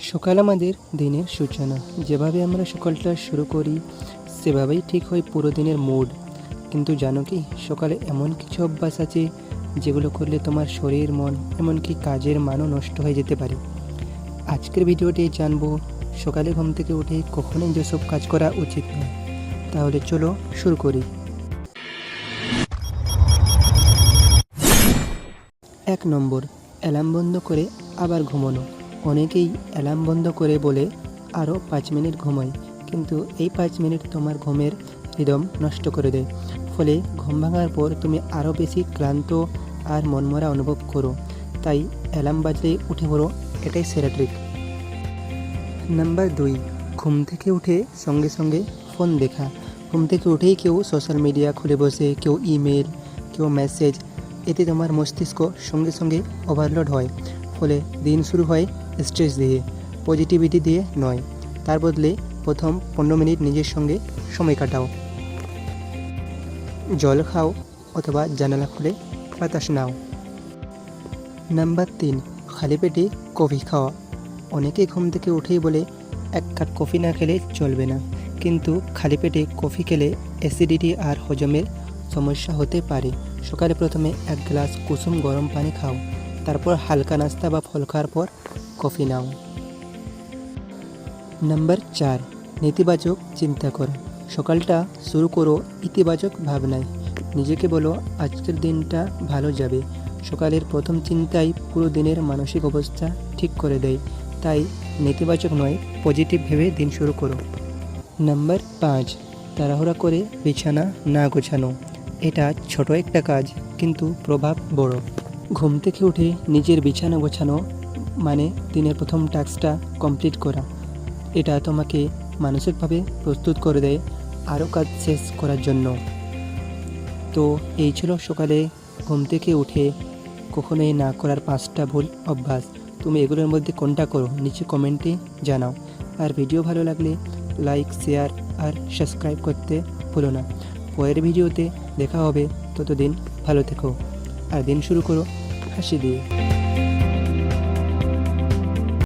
সকাল আমাদের দিনের সূচনা। যেভাবে আমরা সকালটা শুরু করি, সেভাবেই ঠিক হয় পুরো দিনের মুড কিন্তু জানো কি, সকালে এমন কিছু অভ্যাস আছে, যেগুলো করলে তোমার শরীর, মন, এমনকি কাজের মানও নষ্ট হয়ে যেতে পারে। আজকের ভিডিওটি জানব, সকালে ঘুম থেকে উঠে কখনোই যেসব কাজ করা উচিত নয়। তাহলে চলো শুরু করি। এক নম্বর, অ্যালার্ম বন্ধ করে আবার ঘুমানো। অনেকেই অ্যালার্ম বন্ধ করে বলে আরও পাঁচ মিনিট ঘুমাই কিন্তু এই পাঁচ মিনিট তোমার ঘুমের রিদম নষ্ট করে দেয়। ফলে ঘুম ভাঙার পর তুমি আরও বেশি ক্লান্ত আর মনমরা অনুভব করো। তাই অ্যালার্ম বাজলে উঠে পড়ো, এটাই সেরা ট্রিক নাম্বার দুই, ঘুম থেকে উঠে সঙ্গে সঙ্গে ফোন দেখা। ঘুম থেকে উঠেই কেউ সোশ্যাল মিডিয়া খুলে বসে, কেউ ইমেল কেউ মেসেজ এতে তোমার মস্তিষ্ক সঙ্গে সঙ্গে ওভারলোড হয়। ফলে দিন শুরু হয় স্ট্রেস দিয়ে পজিটিভিটি দিয়ে নয়। তার বদলে প্রথম পনেরো মিনিট নিজের সঙ্গে সময় কাটাও। জল খাও অথবা জানালা খুলে বাতাস নাও। নাম্বার তিন, খালি পেটে কফি খাওয়া। অনেকে ঘুম থেকে উঠেই বলে, এক কাপ কফি না খেলে চলবে না। কিন্তু খালি পেটে কফি খেলে অ্যাসিডিটি আর হজমের সমস্যা হতে পারে। সকালে প্রথমে এক গ্লাস কুসুম গরম পানি খাও। তারপর হালকা নাস্তা বা ফল খাওয়ার পর কফি নাও। নাম্বার চার, নেতিবাচক চিন্তা করো। সকালটা শুরু করো ইতিবাচক ভাবনায়। নিজেকে বলো, আজকের দিনটা ভালো যাবে। সকালের প্রথম চিন্তাই পুরো দিনের মানসিক অবস্থা ঠিক করে দেয়। তাই নেতিবাচক নয়, পজিটিভ ভেবে দিন শুরু করো। নাম্বার পাঁচ, তাড়াহুড়া করে বিছানা না গোছানো। এটা ছোট একটা কাজ, কিন্তু প্রভাব বড়। ঘুম থেকে উঠে নিজের বিছানা গোছানো মানে দিনের প্রথম টাস্কটা কমপ্লিট করা। এটা তোমাকে মানসিকভাবে প্রস্তুত করে দেয় আরও কাজ শেষ করার জন্য। তো এই ছিল সকালে ঘুম থেকে উঠে কখনোই না করার পাঁচটা ভুল অভ্যাস। তুমি এগুলোর মধ্যে কোনটা করো, নিচে কমেন্টে জানাও। আর ভিডিও ভালো লাগলে লাইক, শেয়ার আর সাবস্ক্রাইব করতে ভুলো না। পরের ভিডিওতে দেখা হবে, ততদিন ভালো থেকো। আর দিন শুরু করো হাসি দিয়ে।